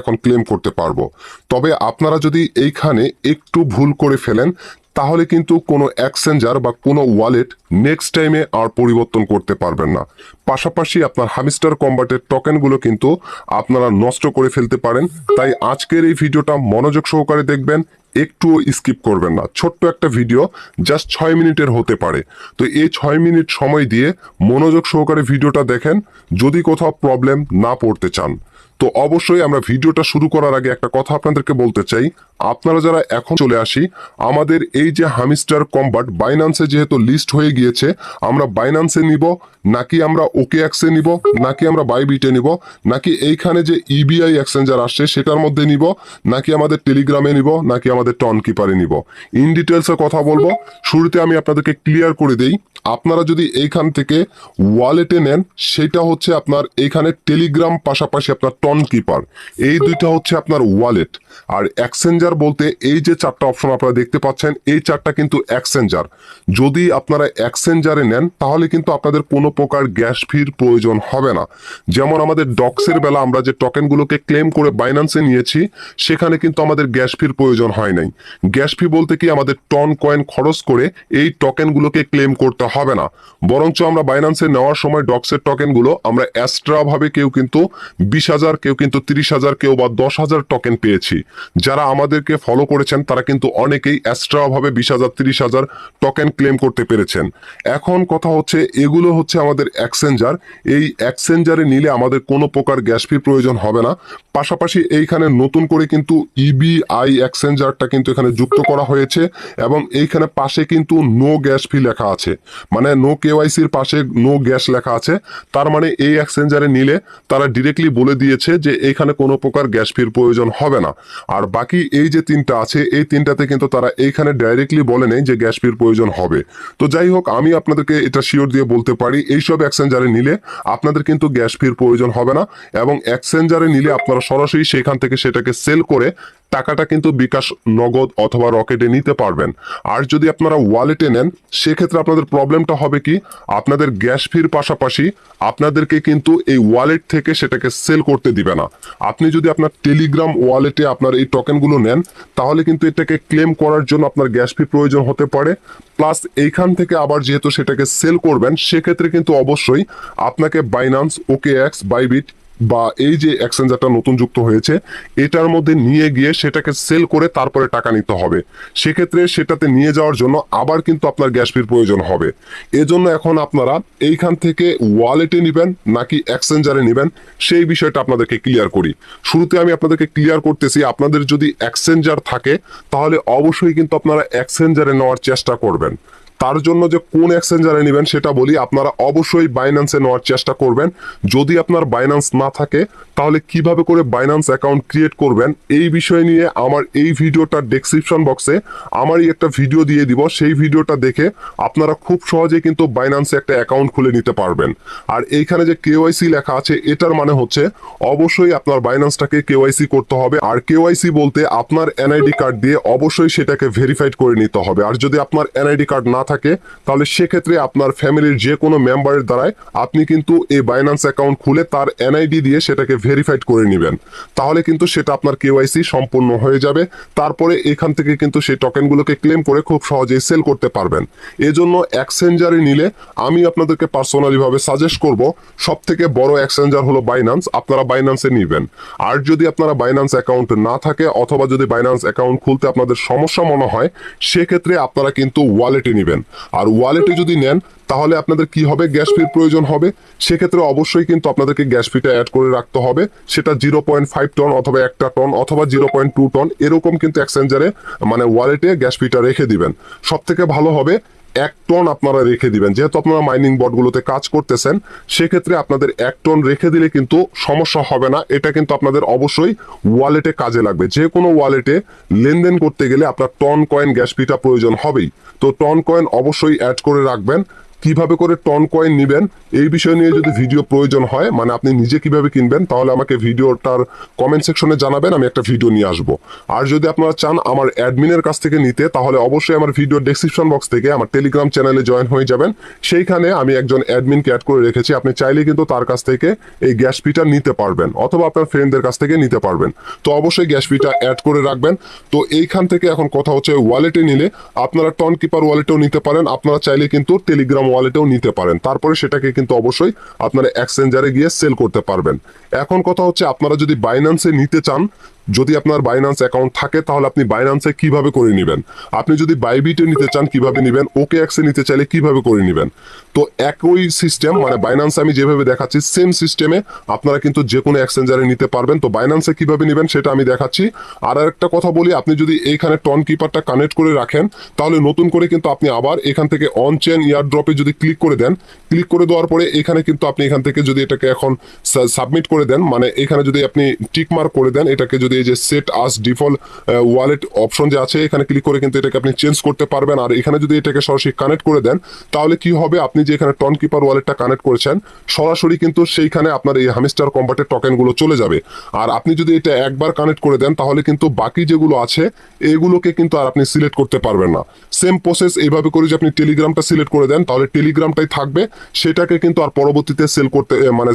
এখন ক্লেম করতে পারব। তবে আপনারা যদি এইখানে একটু ভুল করে ফেলেন, তাহলে কিন্তু কোনো এক্সচেঞ্জার বা কোনো ওয়ালেট নেক্সট টাইমে আর পরিবর্তন করতে পারবেন না। পাশাপাশি আপনার হামিস্টার কম্বাটের টোকেনগুলো কিন্তু আপনারা নষ্ট করে ফেলতে পারেন। তাই আজকের এই ভিডিওটা মনোযোগ সহকারে দেখবেন, একটুও স্কিপ করবেন না। ছোট্ট একটা ভিডিও জাস্ট ছয় মিনিটের হতে পারে। তো এই ছয় মিনিট সময় দিয়ে মনোযোগ সহকারে ভিডিওটা দেখেন। যদি কোথাও প্রবলেম না পড়তে চান তো অবশ্যই আমরা ভিডিওটা শুরু করার আগে একটা কথা আপনাদেরকে বলতে চাই। আপনারা যারা এখন চলে আসি, আমাদের এই যে হামিস্টার কম্বাট বাইনান্সে যেহেতু লিস্ট হয়ে গিয়েছে, আমরা বাইনান্সে নিব, নাকি আমরা ওকে এক্সে নিব, নাকি আমরা বাইবিটে নিব, নাকি এইখানে যে E ইবিআই এক্সচেঞ্জার আসছে সেটার মধ্যে নিব, নাকি আমাদের টেলিগ্রামে নিব, নাকি আমাদের টন কিপারে নিব ইন ডিটেলসে কথা বলব। শুরুতে আমি আপনাদেরকে ক্লিয়ার করে দেই, আপনারা যদি এইখান থেকে ওয়ালেটে নেন, সেটা হচ্ছে আপনার এইখানে টেলিগ্রাম পাশাপাশি আপনার টন কিপার এই দুইটা হচ্ছে আপনার ওয়ালেট আর এক্সচেঞ্জার বলতে এই যে চারটা অপশন আপনারা দেখতে পাচ্ছেন, এই চারটা কিন্তু এক্সচেঞ্জার যদি আপনারা এক্সচেঞ্জারে নেন, তাহলে কিন্তু আপনাদের কোনো প্রকার গ্যাস ফির প্রয়োজন হবে না। যেমন আমাদের ডক্সের বেলা আমরা যে টোকেনগুলোকে ক্লেম করে বাইন্যান্সে নিয়েছি, সেখানে কিন্তু আমাদের গ্যাস ফির প্রয়োজন হয় নাই। গ্যাস ফি বলতে কি আমাদের টন কয়েন খরচ করে এই টোকেনগুলোকে ক্লেম করতে হবে না। বরঞ্চ আমরা বাইন্যান্সে নেওয়ার সময় ডক্সের টোকেনগুলো আমরা এক্সট্রা ভাবে কেউ কিন্তু বিশ হাজার কেউ কিন্তু তিরিশ হাজার কেউ বা দশ হাজার টোকেন পেয়েছি। যারা আমাদেরকে ফলো করেছেন, তারা কিন্তু অনেকেই এক্সট্রা ভাবে বিশ হাজার, তিরিশ হাজার টোকেন ক্লেম করতে পেরেছেন। এখন কথা হচ্ছে, এগুলো হচ্ছে আমাদের এক্সচেঞ্জার এই এক্সচেঞ্জারে নিলে আমাদের কোনো প্রকার গ্যাস ফি প্রয়োজন হবে না। পাশাপাশি এইখানে নতুন করে কিন্তু E ইবিআই এক্সচেঞ্জারটা কিন্তু এখানে যুক্ত করা হয়েছে এবং এইখানে পাশে কিন্তু নো গ্যাস ফি লেখা আছে। মানে নো কেওয়াইসির পাশে নো গ্যাস লেখা আছে। তার মানে এই এক্সচেঞ্জারে নিলে তারা ডিরেক্টলি বলে দিয়েছে যে এখানে কোনো প্রকার গ্যাস ফির প্রয়োজন হবে না। আর বাকি এই যে তিনটা আছে, এই তিনটাতে কিন্তু তারা এইখানে ডাইরেক্টলি বলে নেই যে গ্যাস ফির প্রয়োজন হবে। তো যাই হোক, আমি আপনাদেরকে এটা শিওর দিয়ে বলতে পারি, এইসব এক্সচেঞ্জারে নিলে আপনাদের কিন্তু গ্যাস ফির প্রয়োজন হবে না। এবং এক্সচেঞ্জারে নিলে আপনারা সরাসরি সেখান থেকে সেটাকে সেল করে টাকাটা কিন্তু বিকাশ, নগদ অথবা রকেটে নিতে পারবেন। আর যদি আপনারা ওয়ালেটে নেন, সেক্ষেত্রে আপনাদের প্রবলেমটা হবে কি? আপনাদের গ্যাস ফির পাশাপাশি আপনাদেরকে কিন্তু এই ওয়ালেট থেকে সেটাকে সেল করতে দিবে না। আপনি যদি আপনার টেলিগ্রাম ওয়ালেটে আপনার এই টোকেনগুলো নেন, তাহলে কিন্তু এটাকে ক্লেম করার জন্য আপনার গ্যাস ফি প্রয়োজন হতে পারে। প্লাস এইখান থেকে আবার যেহেতু সেটাকে সেল করবেন, সেক্ষেত্রে কিন্তু অবশ্যই আপনাকে বাইনান্স ওকে এক্স বাইবিট বা এই যে এক্সচেঞ্জারটা নতুন যুক্ত হয়েছে, এটার মধ্যে নিয়ে গিয়ে সেটাকে সেল করে তারপরে টাকা নিতে হবে। সেক্ষেত্রে সেটাতে নিয়ে যাওয়ার জন্য আবার কিন্তু আপনার গ্যাস ফির প্রয়োজন হবে। এজন্য এখন আপনারা এইখান থেকে ওয়ালেটে নেবেন নাকি এক্সচেঞ্জারে নেবেন, সেই বিষয়টা আপনাদেরকে ক্লিয়ার করি। শুরুতে আমি আপনাদেরকে ক্লিয়ার করতেছি, আপনাদের যদি এক্সচেঞ্জার থাকে, তাহলে অবশ্যই কিন্তু আপনারা এক্সচেঞ্জারে নেওয়ার চেষ্টা করবেন। তার জন্য যে কোন এক্সচেঞ্জারে নেবেন সেটা বলি, আপনারা অবশ্যই বাইন্যান্সে নেওয়ার চেষ্টা করবেন। যদি আপনার বাইন্যান্স না থাকে তাহলে কীভাবে করে বাইন্যান্স অ্যাকাউন্ট ক্রিয়েট করবেন, এই বিষয় নিয়ে আমার এই ভিডিওটার ডেসক্রিপশন বক্সে আমারই একটা ভিডিও দিয়ে দিব। সেই ভিডিওটা দেখে আপনারা খুব সহজে কিন্তু বাইন্যান্সে একটা অ্যাকাউন্ট খুলে নিতে পারবেন। আর এইখানে যে কেওয়াইসি লেখা আছে, এটার মানে হচ্ছে অবশ্যই আপনার বাইন্যান্সটাকে কেওয়াইসি করতে হবে। আর কেওয়াইসি বলতে আপনার এনআইডি কার্ড দিয়ে অবশ্যই সেটাকে ভেরিফাইড করে নিতে হবে। আর যদি আপনার এনআইডি কার্ড না থাকে, তাহলে সেক্ষেত্রে আপনার ফ্যামিলির যে কোনো মেম্বারের দ্বারাই আপনি কিন্তু এই বাইন্যান্স অ্যাকাউন্ট খুলে তার এনআইডি দিয়ে সেটাকে ভেরিফাইড করে নেবেন। তাহলে কিন্তু সেটা আপনার কেওয়াইসি সম্পূর্ণ হয়ে যাবে। তারপরে এখান থেকে কিন্তু সেই টোকেনগুলোকে ক্লেম করে খুব সহজেই সেল করতে পারবেন। এজন্য এক্সচেঞ্জারে নিলে আমি আপনাদেরকে পার্সোনালি ভাবে সাজেস্ট করব সব থেকে বড় এক্সচেঞ্জার হলো বাইন্যান্স আপনারা বাইন্যান্সে নেবেন। আর যদি আপনারা বাইন্যান্স অ্যাকাউন্ট না থাকে, অথবা যদি বাইন্যান্স অ্যাকাউন্ট খুলতে আপনাদের সমস্যা মনে হয়, সেক্ষেত্রে আপনারা কিন্তু ওয়ালেটে নেবেন। আর ওয়ালেটে যদি নেন তাহলে আপনাদের কি হবে? গ্যাস ফির প্রয়োজন হবে। সেক্ষেত্রে অবশ্যই কিন্তু আপনাদেরকে গ্যাস ফিটা অ্যাড করে রাখতে হবে। সেটা জিরো পয়েন্ট ফাইভ টন অথবা একটা টন অথবা জিরো পয়েন্ট টু টন এরকম কিন্তু এক্সচেঞ্জারে মানে ওয়ালেটে গ্যাস ফিটা রেখে দিবেন। সব থেকে ভালো হবে, এক টন আপনারা রেখে দিবেন। যেহেতু আপনারা মাইনিং বটগুলোতে কাজ করতেছেন, সেক্ষেত্রে আপনাদের এক টন রেখে দিলে কিন্তু সমস্যা হবে না। এটা কিন্তু আপনাদের অবশ্যই ওয়ালেটে কাজে লাগবে। যে কোনো ওয়ালেটে লেনদেন করতে গেলে আপনার টন কয়েন গ্যাস ফিটা প্রয়োজন হবেই। তো টন কয়েন অবশ্যই অ্যাড করে রাখবেন। কীভাবে করে টন কয়েন নিবেন, এই বিষয় নিয়ে যদি ভিডিও প্রয়োজন হয় মানে আপনি নিজে কীভাবে কিনবেন, তাহলে আমাকে ভিডিওটার কমেন্ট সেকশনে জানাবেন, আমি একটা ভিডিও নিয়ে আসব। আর যদি আপনারা চান আমার অ্যাডমিনের কাছ থেকে নিতে, তাহলে অবশ্যই আমার ভিডিও ডেসক্রিপশন বক্স থেকে আমার টেলিগ্রাম চ্যানেলে জয়েন হয়ে যাবেন। সেইখানে আমি একজন অ্যাডমিনকে অ্যাড করে রেখেছি, আপনি চাইলে কিন্তু তার কাছ থেকে এই গ্যাস ফিটা নিতে পারবেন, অথবা আপনার ফ্রেন্ডদের কাছ থেকে নিতে পারবেন। তো অবশ্যই গ্যাস ফিটা অ্যাড করে রাখবেন। তো এইখান থেকে এখন কথা হচ্ছে ওয়ালেটে নিলে, আপনারা টন কিপার ওয়ালেটেও নিতে পারেন, আপনারা চাইলে কিন্তু টেলিগ্রাম ওয়ালেটেও নিতে পারেন। তারপরে সেটাকে কিন্তু অবশ্যই আপনারা এক্সচেঞ্জারে গিয়ে সেল করতে পারবেন। এখন কথা হচ্ছে, আপনারা যদি বাইন্যান্সে নিতে চান যদি আপনার বাইন্যান্স অ্যাকাউন্ট থাকে, তাহলে আপনি বাইন্যান্সে কীভাবে করে নেবেন? আপনি যদি বাইবিটে নিতে চান, কীভাবে নেবেন? ওকে এক্সে নিতে চাইলে কীভাবে করে নেবেন? তো একই সিস্টেম মানে বাইন্যান্স আমি যেভাবে দেখাচ্ছি সেম সিস্টেমে আপনারা কিন্তু যে কোনো এক্সচেঞ্জারে নিতে পারবেন। তো বাইন্যান্সে কীভাবে নেবেন, সেটা আমি দেখাচ্ছি। আর একটা কথা বলি, আপনি যদি এইখানে টন কিপারটা কানেক্ট করে রাখেন, তাহলে নতুন করে কিন্তু আপনি আবার এখান থেকে অন চেন ইয়ার ড্রপে যদি ক্লিক করে দেন ক্লিক করে দেওয়ার পরে এখানে কিন্তু আপনি এখান থেকে যদি এটাকে এখন সাবমিট করে দেন মানে এখানে যদি আপনি টিকমার্ক করে দেন, এটাকে যদি এই যে set as default wallet option যে আছে, এখানে ক্লিক করে কিন্তু এটাকে আপনি চেঞ্জ করতে পারবেন। আর এখানে যদি এটাকে সরাসরি কানেক্ট করে দেন, তাহলে কি হবে? আপনি যে এখানে টন কিপার ওয়ালেটটা কানেক্ট করেছেন, সরাসরি কিন্তু সেইখানে আপনার এই হামিস্টার কম্পার্টের টোকেনগুলো চলে যাবে। আর আপনি যদি এটা একবার কানেক্ট করে দেন, তাহলে কিন্তু বাকি যেগুলো আছে, এগুলোকে কিন্তু আর আপনি সিলেক্ট করতে পারবেন না। সেম প্রসেস এইভাবে করে যে আপনি টেলিগ্রামটা সিলেক্ট করে দেন, তাহলে টেলিগ্রামটাই থাকবে। সেটাকে কিন্তু আর পরবর্তীতে সেল করতে মানে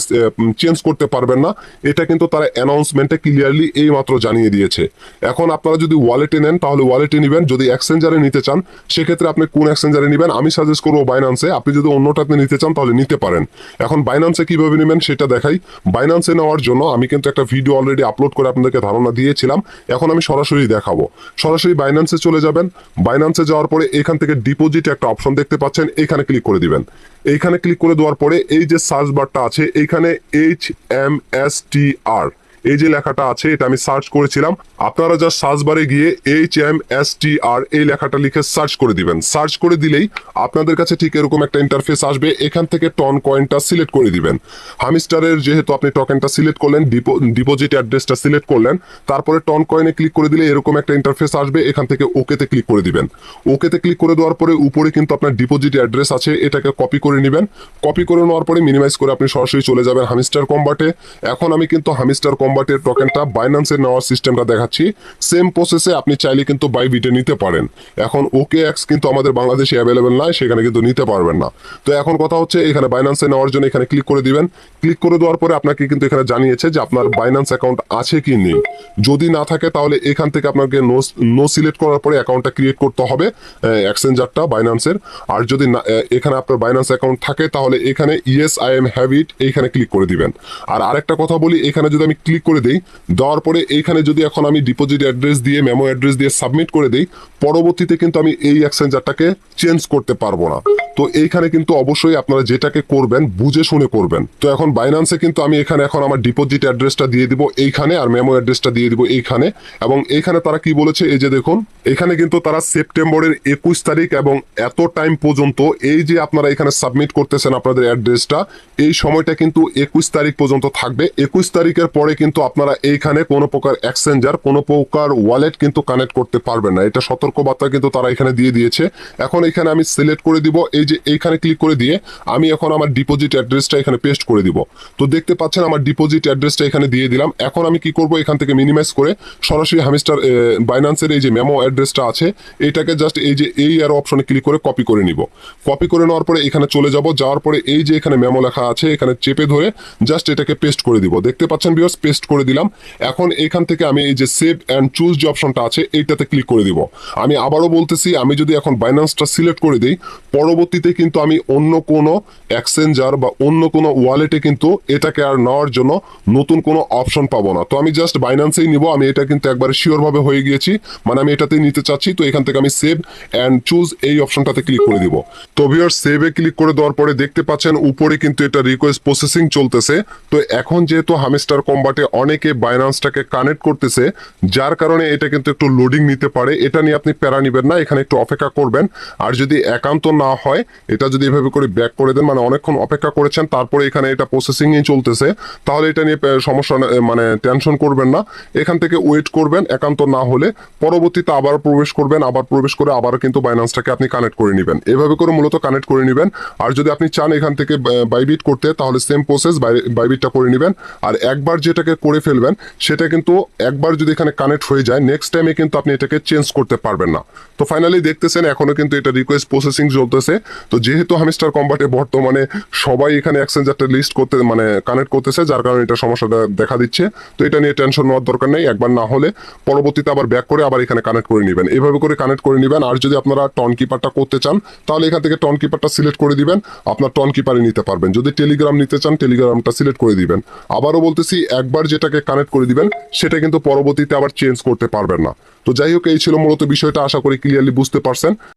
চেঞ্জ করতে পারবেন না। এটা কিন্তু তারা অ্যানাউন্সমেন্টে ক্লিয়ারলি এই মাত্র জানিয়ে দিয়েছে। এখন আপনারা যদি ওয়ালেটে নেন, তাহলে ওয়ালেটে নেবেন। যদি এক্সচেঞ্জারে নিতে চান, সেক্ষেত্রে আপনি কোন এক্সচেঞ্জারে নেবেন? আমি সাজেস্ট করব বাইনান্সে আপনি যদি অন্যটাতে নিতে চান, তাহলে নিতে পারেন। এখন বাইনান্সে কীভাবে নেবেন, সেটা দেখাই। বাইনান্সে নেওয়ার জন্য আমি কিন্তু একটা ভিডিও অলরেডি আপলোড করে আপনাদেরকে ধারণা দিয়েছিলাম। এখন আমি সরাসরি দেখাবো। সরাসরি বাইনান্সে চলে যাবেন। বাইনান্সে যাওয়ার পরে এখান থেকে ডিপোজিট একটা অপশন দেখতে পাচ্ছেন, এখানে ক্লিক করে দিবেন। এইখানে ক্লিক করে দেওয়ার পরে এই যে সার্চ বারটা আছে এইখানে H M S T R এই যে লেখাটা আছে, এটা আমি সার্চ করেছিলাম। আপনারা যা সার্চ বারে গিয়ে H M S T R এই লেখাটা লিখে সার্চ করে দিবেন। সার্চ করে দিলেই আপনাদের কাছে ঠিক এরকম একটা ইন্টারফেস আসবে। এখান থেকে টন কয়েনটা সিলেক্ট করে দিবেন। হামিস্টারের যেহেতু আপনি টোকেনটা সিলেক্ট করলেন ডিপোজিট অ্যাড্রেসটা সিলেক্ট করলেন, তারপরে টন কয়েনে ক্লিক করে দিলে এরকম একটা ইন্টারফেস আসবে। এখান থেকে ওকেতে ক্লিক করে দিবেন। ওকেতে ক্লিক করে দেওয়ার পরে উপরে কিন্তু আপনার ডিপোজিট অ্যাড্রেস আছে, এটাকে কপি করে নেবেন। কপি করে নেওয়ার পরে মিনিমাইজ করে আপনি সরাসরি চলে যাবেন হামিস্টার কম্বাটে এখন আমি কিন্তু হামিস্টার কম্বাটের টোকেনটা বাইন্যান্সে নেওয়ার সিস্টেমটা দেখাচ্ছি। সেম প্রসেসে আপনি চাইলে কিন্তু বাইবিটে নিতে পারেন। এখন ওকে এক্স কিন্তু আমাদের বাংলাদেশে অ্যাভেলেবেল নয় সেখানে কিন্তু নিতে পারবেন না। তো এখন কথা হচ্ছে, এখানে বাইন্যান্সে নেওয়ার জন্য এখানে ক্লিক করে দিবেন। ক্লিক করে দেওয়ার পরে আপনাকে কিন্তু এখানে জানিয়েছে যে আপনার বাইন্যান্স অ্যাকাউন্ট আছে কি নেই। যদি না থাকে, তাহলে এখান থেকে আপনাকে নো নো সিলেক্ট করার পরে অ্যাকাউন্টটা ক্রিয়েট করতে হবে এক্সচেঞ্জারটা বাইন্যান্সের আর যদি না এখানে আপনার বাইন্যান্স অ্যাকাউন্ট থাকে, তাহলে এখানে yes I am have it এইখানে ক্লিক করে দিবেন। আর আরেকটা কথা বলি, এখানে যদি আমি ক্লিক করে দিই। দেওয়ার পরে এইখানে যদি এখন আমি ডিপোজিট অ্যাড্রেস দিয়ে মেমো অ্যাড্রেস দিয়ে সাবমিট করে দিই, পরবর্তীতে কিন্তু আমি এই এক্সচেঞ্জারটাকে চেঞ্জ করতে পারব না। তো এইখানে কিন্তু অবশ্যই আপনারা যেটাকে করবেন, বুঝে শুনে করবেন। তো এখন বাইন্যান্সে কিন্তু আমি এখানে এখন আমার ডিপোজিট অ্যাড্রেসটা দিয়ে দিব এইখানে আর মেমো অ্যাড্রেসটা দিয়ে দিব এইখানে। এবং এইখানে তারা কি বলেছে, এই যে দেখুন, এখানে কিন্তু তারা সেপ্টেম্বরের একুশ তারিখ এবং এত টাইম পর্যন্ত এই যে আপনারা এখানে সাবমিট করতেছেন আপনাদের অ্যাড্রেসটা এই সময়টা কিন্তু একুশ তারিখ পর্যন্ত থাকবে। একুশ তারিখের পরে কিন্তু আপনারা এইখানে কোনো প্রকার এক্সচেঞ্জার কোনো প্রকার ওয়ালেট কিন্তু কানেক্ট করতে পারবেন না। এটা সতর্কবার্তা কিন্তু তারা এখানে দিয়ে দিয়েছে। এখন এখানে আমি সিলেক্ট করে দিব। এই যে এইখানে ক্লিক করে দিয়ে আমি এখন আমার ডিপোজিট অ্যাড্রেসটা এখানে পেস্ট করে দিব। তো দেখতে পাচ্ছেন আমার ডিপোজিট অ্যাড্রেসটা এখানে দিয়ে দিলাম। এখন আমি কি করব এখান থেকে মিনিমাইজ করে সরাসরি হামিস্টার বাইন্যান্সের এই যে মেমো অ্যাড্রেসটা আছে, এটাকে জাস্ট এই যে এই আর অপশনে ক্লিক করে কপি করে নিব। কপি করে নেওয়ার পরে এখানে চলে যাব। যাওয়ার পরে এই যে এখানে মেমো লেখা আছে, এখানে চেপে ধরে জাস্ট এটাকে পেস্ট করে দিব। দেখতে পাচ্ছেন বিয়ার্স পেস্ট করে দিলাম। এখন এখান থেকে আমি এই যে সেভ অ্যান্ড চুজ যে অপশনটা আছে, এইটাতে ক্লিক করে দিব। আমি আবারও বলতেছি, আমি যদি এখন বাইন্যান্সটা সিলেক্ট করে দিই, পরবর্তীতে কিন্তু আমি অন্য কোনো এক্সচেঞ্জার বা অন্য কোনো ওয়ালেটে কিন্তু এটাকে আর নেওয়ার জন্য নতুন কোনো অপশন পাবো না। তো আমি জাস্ট বাইন্যান্সেই নিব, আমি এটা কিন্তু একবারে শিওরভাবে হয়ে গিয়েছি। মানে আমি এটাতেই নিতে চাচ্ছি, তো এখান থেকে আমি সেভ অ্যান্ড চুজ এই অপশনটাতে ক্লিক করে দিব। তো ভিউয়ার সেভে ক্লিক করে দেওয়ার পরে দেখতে পাচ্ছেন, উপরে কিন্তু এটা রিকোয়েস্ট প্রসেসিং চলতেছে। তো এখন যেহেতু হামেস্টার কম্বাটে অনেকে বাইনান্সটাকে কানেক্ট করতেছে, যার কারণে এটা কিন্তু একটু লোডিং নিতে পারে। এটা নিয়ে আপনি প্যারা নিবেন না, এখানে একটু অপেক্ষা করবেন। আর যদি একান্ত না হয়, এটা যদি এভাবে করে ব্যাক করে দেন মানে অনেকক্ষণ অপেক্ষা করেছেন, তারপরে এখানে এটা প্রসেসিংই চলতেছে, তাহলে এটা নিয়ে সমস্যা মানে টেনশন করবেন না। এখান থেকে ওয়েট করবেন, একান্ত না হলে পরবর্তীতে আবার প্রবেশ করবেন, আবার প্রবেশ করে আবার কিন্তু বাইনান্সটাকে আপনি কানেক্ট করে নেবেন। এভাবে করে মূলত কানেক্ট করে নেবেন। আর যদি আপনি চান এখান থেকে বাইবিট করতে, তাহলে সেম প্রসেস বাইবিটটা করে নেবেন। আর একবার যেটাকে করে ফেলবেন, সেটা কিন্তু একবার যদি এখানে কানেক্ট হয়ে যায় নেক্সট টাইমে কিন্তু আপনি এটাকে চেঞ্জ করতে পারবেন না। তো ফাইনালি দেখতেছেন, এখনও কিন্তু এটা রিকোয়েস্ট প্রসেসিং চলতেছে। তো যেহেতু হামিস্টার কম্বাটে বর্তমানে সবাই এখানে এক্সচেঞ্জারটা লিস্ট করতে মানে কানেক্ট করতেছে, যার কারণে এটা সমস্যাটা দেখা দিচ্ছে। তো এটা নিয়ে টেনশন নেওয়ার দরকার নেই, একবার না হলে পরবর্তীতে আবার ব্যাক করে আবার এখানে কানেক্ট করে নেবেন। এভাবে করে কানেক্ট করে নেবেন, আর যদি আপনারা টন কিপারটা করতে চান, তাহলে এখান থেকে টন কিপারটা সিলেক্ট করে দিবেন, আপনার টন কিপারে নিতে পারবেন। যদি টেলিগ্রাম নিতে চান টেলিগ্রামটা সিলেক্ট করে দিবেন। আবারও বলতেছি, একবার যেটাকে কানেক্ট করে দিবেন, সেটা কিন্তু পরবর্তীতে আবার চেঞ্জ করতে পারবেন না। তো যাই হোক, এই ছিল মূলত বিষয়টা। আশা করি ক্লিয়ারলি বুঝতে পারছেন।